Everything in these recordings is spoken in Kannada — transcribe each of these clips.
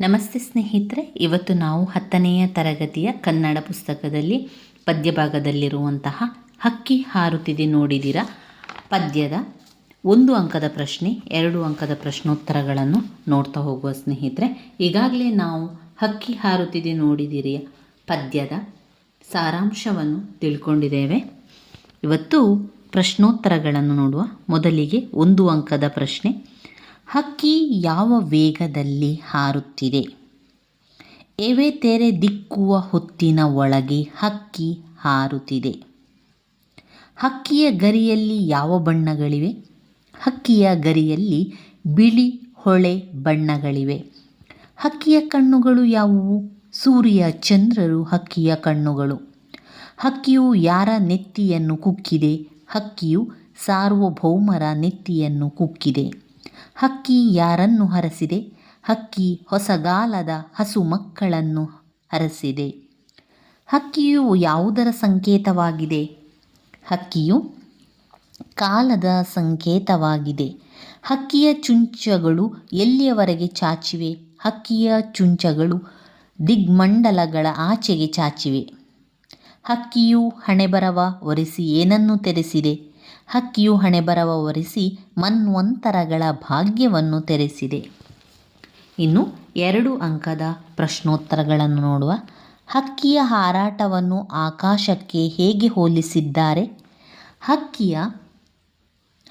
ನಮಸ್ತೆ ಸ್ನೇಹಿತರೆ, ಇವತ್ತು ನಾವು ಹತ್ತನೆಯ ತರಗತಿಯ ಕನ್ನಡ ಪುಸ್ತಕದಲ್ಲಿ ಪದ್ಯಭಾಗದಲ್ಲಿರುವಂತಹ ಹಕ್ಕಿ ಹಾರುತ್ತಿದೆ ನೋಡಿದಿರ? ಪದ್ಯದ ಒಂದು ಅಂಕದ ಪ್ರಶ್ನೆ, ಎರಡು ಅಂಕದ ಪ್ರಶ್ನೋತ್ತರಗಳನ್ನು ನೋಡ್ತಾ ಹೋಗುವ ಸ್ನೇಹಿತರೆ, ಈಗಾಗಲೇ ನಾವು ಹಕ್ಕಿ ಹಾರುತ್ತಿದೆ ನೋಡಿದಿರಿಯ ಪದ್ಯದ ಸಾರಾಂಶವನ್ನು ತಿಳ್ಕೊಂಡಿದ್ದೇವೆ. ಇವತ್ತು ಪ್ರಶ್ನೋತ್ತರಗಳನ್ನು ನೋಡುವ ಮೊದಲಿಗೆ ಒಂದು ಅಂಕದ ಪ್ರಶ್ನೆ ಹಕ್ಕಿ ಯಾವ ವೇಗದಲ್ಲಿ ಹಾರುತ್ತಿದೆ? ಎವೆ ತೆರೆ ದಿಕ್ಕುವ ಹೊತ್ತಿನ ಒಳಗೆ ಹಕ್ಕಿ ಹಾರುತ್ತಿದೆ? ಹಕ್ಕಿಯ ಗರಿಯಲ್ಲಿ ಯಾವ ಬಣ್ಣಗಳಿವೆ? ಹಕ್ಕಿಯ ಗರಿಯಲ್ಲಿ ಬಿಳಿ, ಹೊಳೆ ಬಣ್ಣಗಳಿವೆ. ಹಕ್ಕಿಯ ಕಣ್ಣುಗಳು ಯಾವುವು? ಸೂರ್ಯ, ಚಂದ್ರರು ಹಕ್ಕಿಯ ಕಣ್ಣುಗಳು. ಹಕ್ಕಿಯು ಯಾರ ನೆತ್ತಿಯನ್ನು ಕುಕ್ಕಿದೆ? ಹಕ್ಕಿಯು ಸಾರ್ವಭೌಮರ ನೆತ್ತಿಯನ್ನು ಕುಕ್ಕಿದೆ. ಹಕ್ಕಿ ಯಾರನ್ನು ಹರಸಿದೆ? ಹಕ್ಕಿ ಹೊಸಗಾಲದ ಹಸು ಮಕ್ಕಳನ್ನು ಹರಸಿದೆ. ಹಕ್ಕಿಯು ಯಾವುದರ ಸಂಕೇತವಾಗಿದೆ? ಹಕ್ಕಿಯು ಕಾಲದ ಸಂಕೇತವಾಗಿದೆ. ಹಕ್ಕಿಯ ಚುಂಚಗಳು ಎಲ್ಲಿಯವರೆಗೆ ಚಾಚಿವೆ? ಹಕ್ಕಿಯ ಚುಂಚಗಳು ದಿಗ್ಮಂಡಲಗಳ ಆಚೆಗೆ ಚಾಚಿವೆ. ಹಕ್ಕಿಯು ಹಣೆಬರವ ಒರೆಸಿ ಏನನ್ನು ತೆರೆಸಿದೆ? ಹಕ್ಕಿಯು ಹಣೆಬರವ ಒರೆಸಿ ಮನ್ವಂತರಗಳ ಭಾಗ್ಯವನ್ನು ತೆರೆಸಿದೆ. ಇನ್ನು ಎರಡು ಅಂಕದ ಪ್ರಶ್ನೋತ್ತರಗಳನ್ನು ನೋಡುವ. ಹಕ್ಕಿಯ ಹಾರಾಟವನ್ನು ಆಕಾಶಕ್ಕೆ ಹೇಗೆ ಹೋಲಿಸಿದ್ದಾರೆ? ಹಕ್ಕಿಯ,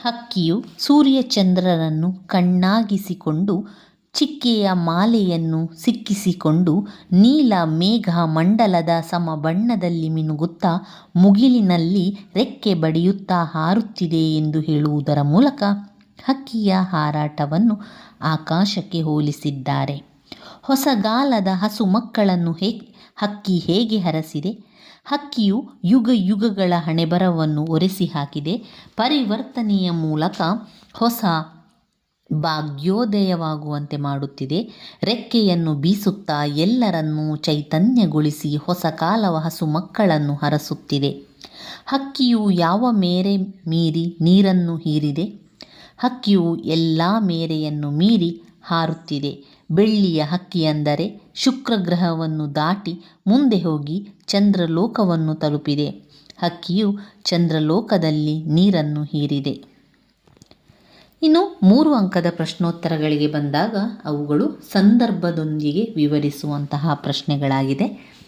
ಹಕ್ಕಿಯು ಸೂರ್ಯಚಂದ್ರರನ್ನು ಕಣ್ಣಾಗಿಸಿಕೊಂಡು ಚಿಕ್ಕೆಯ ಮಾಲೆಯನ್ನು ಸಿಕ್ಕಿಸಿಕೊಂಡು ನೀಲ ಮೇಘ ಮಂಡಲದ ಸಮ ಬಣ್ಣದಲ್ಲಿ ಮಿನುಗುತ್ತಾ ಮುಗಿಲಿನಲ್ಲಿ ರೆಕ್ಕೆ ಬಡಿಯುತ್ತಾ ಹಾರುತ್ತಿದೆ ಎಂದು ಹೇಳುವುದರ ಮೂಲಕ ಹಕ್ಕಿಯ ಹಾರಾಟವನ್ನು ಆಕಾಶಕ್ಕೆ ಹೋಲಿಸಿದ್ದಾರೆ. ಹೊಸಗಾಲದ ಹಸು ಮಕ್ಕಳನ್ನು ಹೇ, ಹಕ್ಕಿ ಹೇಗೆ ಹರಸಿದೆ? ಹಕ್ಕಿಯು ಯುಗ ಯುಗಗಳ ಹಣೆಬರವನ್ನು ಒರೆಸಿ ಹಾಕಿದೆ. ಪರಿವರ್ತನೆಯ ಮೂಲಕ ಹೊಸ ಭಾಗ್ಯೋದಯವಾಗುವಂತೆ ಮಾಡುತ್ತಿದೆ. ರೆಕ್ಕೆಯನ್ನು ಬೀಸುತ್ತಾ ಎಲ್ಲರನ್ನೂ ಚೈತನ್ಯಗೊಳಿಸಿ ಹೊಸ ಕಾಲವ ಹಸು ಮಕ್ಕಳನ್ನು ಹರಸುತ್ತಿದೆ. ಹಕ್ಕಿಯು ಯಾವ ಮೇರೆ ಮೀರಿ ನೀರನ್ನು ಹೀರಿದೆ? ಹಕ್ಕಿಯು ಎಲ್ಲ ಮೇರೆಯನ್ನು ಮೀರಿ ಹಾರುತ್ತಿದೆ. ಬೆಳ್ಳಿಯ ಹಕ್ಕಿ ಅಂದರೆ ಶುಕ್ರ ಗ್ರಹವನ್ನು ದಾಟಿ ಮುಂದೆ ಹೋಗಿ ಚಂದ್ರಲೋಕವನ್ನು ತಲುಪಿದೆ. ಹಕ್ಕಿಯು ಚಂದ್ರಲೋಕದಲ್ಲಿ ನೀರನ್ನು ಹೀರಿದೆ. ಇನ್ನು ಮೂರು ಅಂಕದ ಪ್ರಶ್ನೋತ್ತರಗಳಿಗೆ ಬಂದಾಗ ಅವುಗಳು ಸಂದರ್ಭದೊಂದಿಗೆ ವಿವರಿಸುವಂತಹ ಪ್ರಶ್ನೆಗಳಾಗಿದೆ.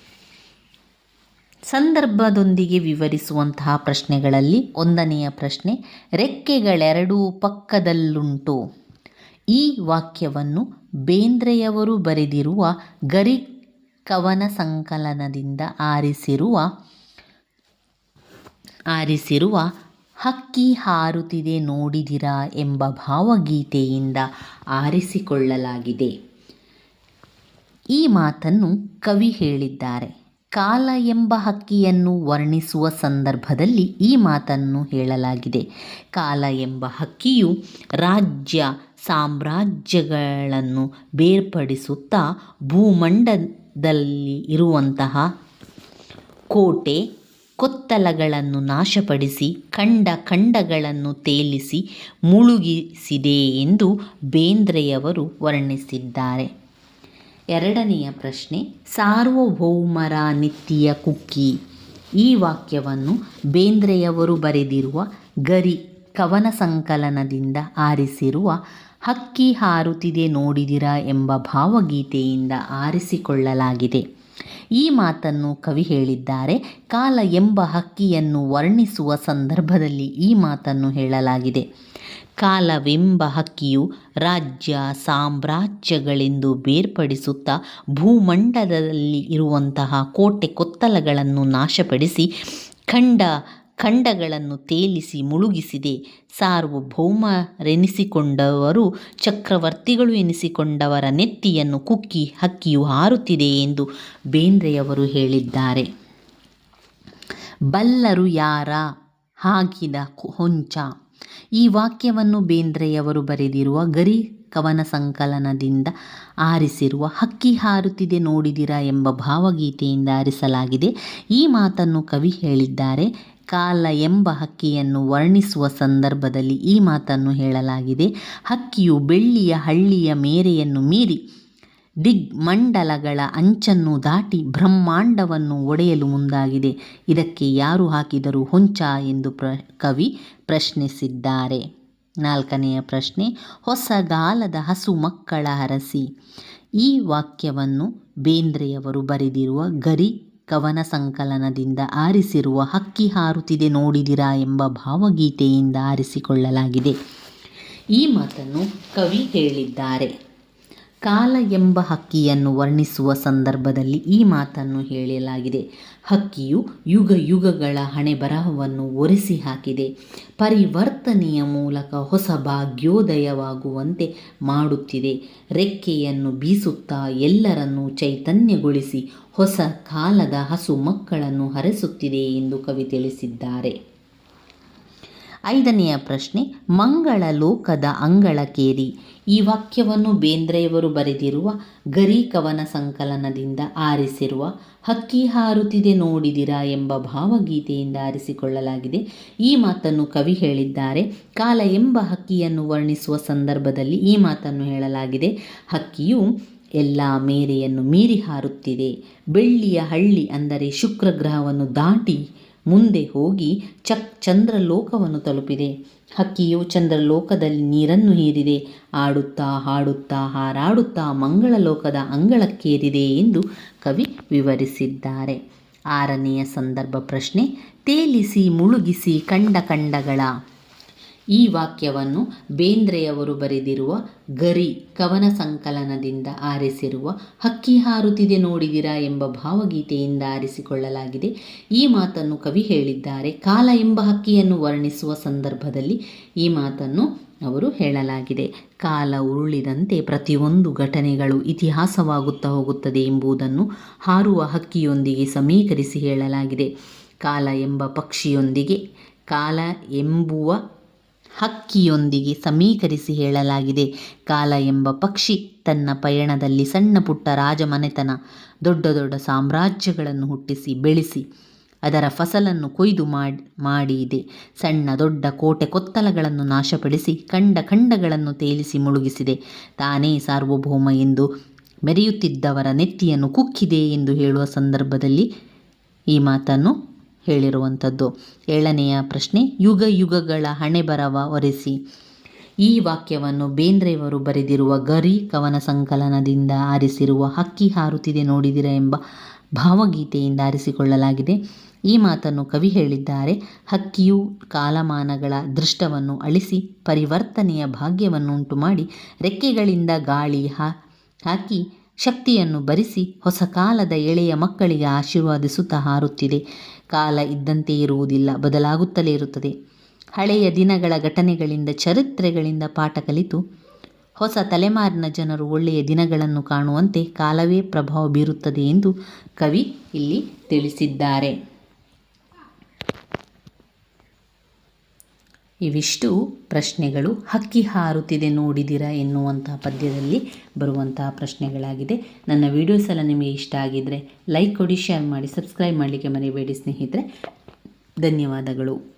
ಸಂದರ್ಭದೊಂದಿಗೆ ವಿವರಿಸುವಂತಹ ಪ್ರಶ್ನೆಗಳಲ್ಲಿ ಒಂದನೆಯ ಪ್ರಶ್ನೆ, ರೆಕ್ಕೆಗಳೆರಡೂ ಪಕ್ಕದಲ್ಲುಂಟು. ಈ ವಾಕ್ಯವನ್ನು ಬೇಂದ್ರೆಯವರು ಬರೆದಿರುವ ಗರಿ ಕವನ ಸಂಕಲನದಿಂದ ಆರಿಸಿರುವ ಆರಿಸಿರುವ ಹಕ್ಕಿ ಹಾರುತ್ತಿದೆ ನೋಡಿದಿರ ಎಂಬ ಭಾವಗೀತೆಯಿಂದ ಆರಿಸಿಕೊಳ್ಳಲಾಗಿದೆ. ಈ ಮಾತನ್ನು ಕವಿ ಹೇಳಿದ್ದಾರೆ. ಕಾಲ ಎಂಬ ಹಕ್ಕಿಯನ್ನು ವರ್ಣಿಸುವ ಸಂದರ್ಭದಲ್ಲಿ ಈ ಮಾತನ್ನು ಹೇಳಲಾಗಿದೆ. ಕಾಲ ಎಂಬ ಹಕ್ಕಿಯು ರಾಜ್ಯ ಸಾಮ್ರಾಜ್ಯಗಳನ್ನು ಬೇರ್ಪಡಿಸುತ್ತಾ ಭೂಮಂಡದಲ್ಲಿ ಇರುವಂತಹ ಕೋಟೆ ಕೊತ್ತಲಗಳನ್ನು ನಾಶಪಡಿಸಿ, ಕಂಡ ಖಂಡಗಳನ್ನು ತೇಲಿಸಿ ಮುಳುಗಿಸಿದೆ ಎಂದು ಬೇಂದ್ರೆಯವರು ವರ್ಣಿಸಿದ್ದಾರೆ. ಎರಡನೆಯ ಪ್ರಶ್ನೆ, ಸಾರ್ವಭೌಮರ ನಿತ್ಯ ಕುಕ್ಕಿ. ಈ ವಾಕ್ಯವನ್ನು ಬೇಂದ್ರೆಯವರು ಬರೆದಿರುವ ಗರಿ ಕವನ ಸಂಕಲನದಿಂದ ಆರಿಸಿರುವ ಹಕ್ಕಿ ಹಾರುತ್ತಿದೆ ನೋಡಿದಿರ ಎಂಬ ಭಾವಗೀತೆಯಿಂದ ಆರಿಸಿಕೊಳ್ಳಲಾಗಿದೆ. ಈ ಮಾತನ್ನು ಕವಿ ಹೇಳಿದ್ದಾರೆ. ಕಾಲ ಎಂಬ ಹಕ್ಕಿಯನ್ನು ವರ್ಣಿಸುವ ಸಂದರ್ಭದಲ್ಲಿ ಈ ಮಾತನ್ನು ಹೇಳಲಾಗಿದೆ. ಕಾಲವೆಂಬ ಹಕ್ಕಿಯು ರಾಜ್ಯ, ಸಾಮ್ರಾಜ್ಯಗಳೆಂದು ಬೇರ್ಪಡಿಸುತ್ತಾ ಭೂಮಂಡಲದಲ್ಲಿ ಇರುವಂತಹ ಕೋಟೆ ಕೊತ್ತಲಗಳನ್ನು ನಾಶಪಡಿಸಿ ಖಂಡ ಖಂಡಗಳನ್ನು ತೇಲಿಸಿ ಮುಳುಗಿಸಿದೆ. ಸಾರ್ವಭೌಮರೆನಿಸಿಕೊಂಡವರು ಚಕ್ರವರ್ತಿಗಳು ಎನಿಸಿಕೊಂಡವರ ನೆತ್ತಿಯನ್ನು ಕುಕ್ಕಿ ಹಕ್ಕಿಯು ಹಾರುತ್ತಿದೆ ಎಂದು ಬೇಂದ್ರೆಯವರು ಹೇಳಿದ್ದಾರೆ. ಬಲ್ಲರು ಯಾರ? ಹಾಕಿದ ಹೊಂಚ. ಈ ವಾಕ್ಯವನ್ನು ಬೇಂದ್ರೆಯವರು ಬರೆದಿರುವ ಗರಿ ಕವನ ಸಂಕಲನದಿಂದ ಆರಿಸಿರುವ ಹಕ್ಕಿ ಹಾರುತ್ತಿದೆ ನೋಡಿದಿರಾ ಎಂಬ ಭಾವಗೀತೆಯಿಂದ ಆರಿಸಲಾಗಿದೆ. ಈ ಮಾತನ್ನು ಕವಿ ಹೇಳಿದ್ದಾರೆ. ಕಾಲ ಎಂಬ ಹಕ್ಕಿಯನ್ನು ವರ್ಣಿಸುವ ಸಂದರ್ಭದಲ್ಲಿ ಈ ಮಾತನ್ನು ಹೇಳಲಾಗಿದೆ. ಹಕ್ಕಿಯು ಬೆಳ್ಳಿಯ ಹಳ್ಳಿಯ ಮೇರೆಯನ್ನು ಮೀರಿ ದಿಗ್ಮಂಡಲಗಳ ಅಂಚನ್ನು ದಾಟಿ ಬ್ರಹ್ಮಾಂಡವನ್ನು ಒಡೆಯಲು ಮುಂದಾಗಿದೆ. ಇದಕ್ಕೆ ಯಾರು ಹಾಕಿದರು ಹೊಂಚ ಎಂದು ಪ್ರ, ಕವಿ ಪ್ರಶ್ನಿಸಿದ್ದಾರೆ. ನಾಲ್ಕನೆಯ ಪ್ರಶ್ನೆ ಹೊಸಗಾಲದ ಹಸು ಮಕ್ಕಳ ಹರಸಿ ಈ ವಾಕ್ಯವನ್ನು ಬೇಂದ್ರೆಯವರು ಬರೆದಿರುವ ಗರಿ ಕವನ ಸಂಕಲನದಿಂದ ಆರಿಸಿರುವ ಹಕ್ಕಿ ಹಾರುತ್ತಿದೆ ನೋಡಿದಿರಾ ಎಂಬ ಭಾವಗೀತೆಯಿಂದ ಆರಿಸಿಕೊಳ್ಳಲಾಗಿದೆ. ಈ ಮಾತನ್ನು ಕವಿ ಹೇಳಿದ್ದಾರೆ. ಕಾಲ ಎಂಬ ಹಕ್ಕಿಯನ್ನು ವರ್ಣಿಸುವ ಸಂದರ್ಭದಲ್ಲಿ ಈ ಮಾತನ್ನು ಹೇಳಲಾಗಿದೆ. ಹಕ್ಕಿಯು ಯುಗ ಯುಗಗಳ ಹಣೆ ಬರಹವನ್ನು ಒರೆಸಿ ಹಾಕಿದೆ ಪರಿವರ್ತನೆಯ ಮೂಲಕ ಹೊಸ ಭಾಗ್ಯೋದಯವಾಗುವಂತೆ ಮಾಡುತ್ತಿದೆ. ರೆಕ್ಕೆಯನ್ನು ಬೀಸುತ್ತಾ ಎಲ್ಲರನ್ನೂ ಚೈತನ್ಯಗೊಳಿಸಿ ಹೊಸ ಕಾಲದ ಹಸು ಮಕ್ಕಳನ್ನು ಹರಿಸುತ್ತಿದೆ ಎಂದು ಕವಿ ತಿಳಿಸಿದ್ದಾರೆ. ಐದನೆಯ ಪ್ರಶ್ನೆ, ಮಂಗಳ ಲೋಕದ ಅಂಗಳಕೇರಿ ಈ ವಾಕ್ಯವನ್ನು ಬೇಂದ್ರೆಯವರು ಬರೆದಿರುವ ಗರಿ ಕವನ ಸಂಕಲನದಿಂದ ಆರಿಸಿರುವ ಹಕ್ಕಿ ಹಾರುತ್ತಿದೆ ನೋಡಿದಿರಾ ಎಂಬ ಭಾವಗೀತೆಯಿಂದ ಆರಿಸಿಕೊಳ್ಳಲಾಗಿದೆ. ಈ ಮಾತನ್ನು ಕವಿ ಹೇಳಿದ್ದಾರೆ. ಕಾಲ ಎಂಬ ಹಕ್ಕಿಯನ್ನು ವರ್ಣಿಸುವ ಸಂದರ್ಭದಲ್ಲಿ ಈ ಮಾತನ್ನು ಹೇಳಲಾಗಿದೆ. ಹಕ್ಕಿಯು ಎಲ್ಲ ಮೇರೆಯನ್ನು ಮೀರಿ ಹಾರುತ್ತಿದೆ. ಬೆಳ್ಳಿಯ ಹಳ್ಳಿ ಅಂದರೆ ಶುಕ್ರಗ್ರಹವನ್ನು ದಾಟಿ ಮುಂದೆ ಹೋಗಿ ಚಕ್ ಚಂದ್ರಲೋಕವನ್ನು ತಲುಪಿದೆ. ಹಕ್ಕಿಯು ಚಂದ್ರಲೋಕದಲ್ಲಿ ನೀರನ್ನು ಹೀರಿದೆ. ಆಡುತ್ತಾ ಹಾಡುತ್ತಾ ಹಾರಾಡುತ್ತಾ ಮಂಗಳಲೋಕದ ಅಂಗಳಕ್ಕೇರಿದೆ ಎಂದು ಕವಿ ವಿವರಿಸಿದ್ದಾರೆ. ಆರನೆಯ ಸಂದರ್ಭ ಪ್ರಶ್ನೆ, ತೇಲಿಸಿ ಮುಳುಗಿಸಿ ಕಂಡ ಕಂಡಗಳ ಈ ವಾಕ್ಯವನ್ನು ಬೇಂದ್ರೆಯವರು ಬರೆದಿರುವ ಗರಿ ಕವನ ಸಂಕಲನದಿಂದ ಆರಿಸಿರುವ ಹಕ್ಕಿ ಹಾರುತ್ತಿದೆ ನೋಡಿದಿರಾ ಎಂಬ ಭಾವಗೀತೆಯಿಂದ ಆರಿಸಿಕೊಳ್ಳಲಾಗಿದೆ. ಈ ಮಾತನ್ನು ಕವಿ ಹೇಳಿದ್ದಾರೆ. ಕಾಲ ಎಂಬ ಹಕ್ಕಿಯನ್ನು ವರ್ಣಿಸುವ ಸಂದರ್ಭದಲ್ಲಿ ಈ ಮಾತನ್ನು ಅವರು ಹೇಳಲಾಗಿದೆ. ಕಾಲ ಉರುಳಿದಂತೆ ಪ್ರತಿಯೊಂದು ಘಟನೆಗಳು ಇತಿಹಾಸವಾಗುತ್ತಾ ಹೋಗುತ್ತದೆ ಎಂಬುದನ್ನು ಹಾರುವ ಹಕ್ಕಿಯೊಂದಿಗೆ ಸಮೀಕರಿಸಿ ಹೇಳಲಾಗಿದೆ. ಕಾಲ ಎಂಬ ಪಕ್ಷಿಯೊಂದಿಗೆ ಕಾಲ ಎಂಬುವ ಹಕ್ಕಿಯೊಂದಿಗೆ ಸಮೀಕರಿಸಿ ಹೇಳಲಾಗಿದೆ. ಕಾಲ ಎಂಬ ಪಕ್ಷಿ ತನ್ನ ಪಯಣದಲ್ಲಿ ಸಣ್ಣ ಪುಟ್ಟ ರಾಜಮನೆತನ, ದೊಡ್ಡ ದೊಡ್ಡ ಸಾಮ್ರಾಜ್ಯಗಳನ್ನು ಹುಟ್ಟಿಸಿ, ಬೆಳೆಸಿ, ಅದರ ಫಸಲನ್ನು ಕೊಯ್ದು ಮಾಡಿ, ಮಾಡಿದೆ. ಸಣ್ಣ ದೊಡ್ಡ ಕೋಟೆ ಕೊತ್ತಲಗಳನ್ನು ನಾಶಪಡಿಸಿ ಕಂಡ ಖಂಡಗಳನ್ನು ತೇಲಿಸಿ ಮುಳುಗಿಸಿದೆ. ತಾನೇ ಸಾರ್ವಭೌಮ ಎಂದು ಮೆರೆಯುತ್ತಿದ್ದವರ ನೆತ್ತಿಯನ್ನು ಕುಕ್ಕಿದೆ ಎಂದು ಹೇಳುವ ಸಂದರ್ಭದಲ್ಲಿ ಈ ಮಾತನ್ನು ಹೇಳಿರುವಂಥದ್ದು. ಏಳನೆಯ ಪ್ರಶ್ನೆ, ಯುಗ ಯುಗಗಳ ಹಣೆಬರವ ಒರೆಸಿ. ಈ ವಾಕ್ಯವನ್ನು ಬೇಂದ್ರೆಯವರು ಬರೆದಿರುವ ಗರಿ ಕವನ ಸಂಕಲನದಿಂದ ಆರಿಸಿರುವ ಹಕ್ಕಿ ಹಾರುತ್ತಿದೆ ನೋಡಿದಿರ ಎಂಬ ಭಾವಗೀತೆಯಿಂದ ಆರಿಸಿಕೊಳ್ಳಲಾಗಿದೆ. ಈ ಮಾತನ್ನು ಕವಿ ಹೇಳಿದ್ದಾರೆ. ಹಕ್ಕಿಯು ಕಾಲಮಾನಗಳ ದೃಷ್ಟವನ್ನು ಅಳಿಸಿ ಪರಿವರ್ತನೆಯ ಭಾಗ್ಯವನ್ನು ಉಂಟು ಮಾಡಿ ರೆಕ್ಕೆಗಳಿಂದ ಗಾಳಿ ಹಾಕಿ ಶಕ್ತಿಯನ್ನು ಬರಿಸಿ ಹೊಸ ಕಾಲದ ಎಳೆಯ ಮಕ್ಕಳಿಗೆ ಆಶೀರ್ವಾದಿಸುತ್ತಾ ಹಾರುತ್ತಿದೆ. ಕಾಲ ಇದ್ದಂತೆ ಇರುವುದಿಲ್ಲ, ಬದಲಾಗುತ್ತಲೇ ಇರುತ್ತದೆ. ಹಳೆಯ ದಿನಗಳ ಘಟನೆಗಳಿಂದ, ಚರಿತ್ರೆಗಳಿಂದ ಪಾಠ ಕಲಿತು ಹೊಸ ತಲೆಮಾರಿನ ಜನರು ಒಳ್ಳೆಯ ದಿನಗಳನ್ನು ಕಾಣುವಂತೆ ಕಾಲವೇ ಪ್ರಭಾವ ಬೀರುತ್ತದೆ ಎಂದು ಕವಿ ಇಲ್ಲಿ ತಿಳಿಸಿದ್ದಾರೆ. ಇವಿಷ್ಟು ಪ್ರಶ್ನೆಗಳು ಹಕ್ಕಿ ಹಾರುತ್ತಿದೆ ನೋಡಿದಿರಾ ಎನ್ನುವಂಥ ಪದ್ಯದಲ್ಲಿ ಬರುವಂತಹ ಪ್ರಶ್ನೆಗಳಾಗಿದೆ. ನನ್ನ ವಿಡಿಯೋಸ್ ಎಲ್ಲ ನಿಮಗೆ ಇಷ್ಟ ಆಗಿದ್ದರೆ ಲೈಕ್ ಕೊಡಿ ಶೇರ್ ಮಾಡಿ ಸಬ್ಸ್ಕ್ರೈಬ್ ಮಾಡಲಿಕ್ಕೆ ಮರಿಬೇಡಿ ಸ್ನೇಹಿತರೆ. ಧನ್ಯವಾದಗಳು.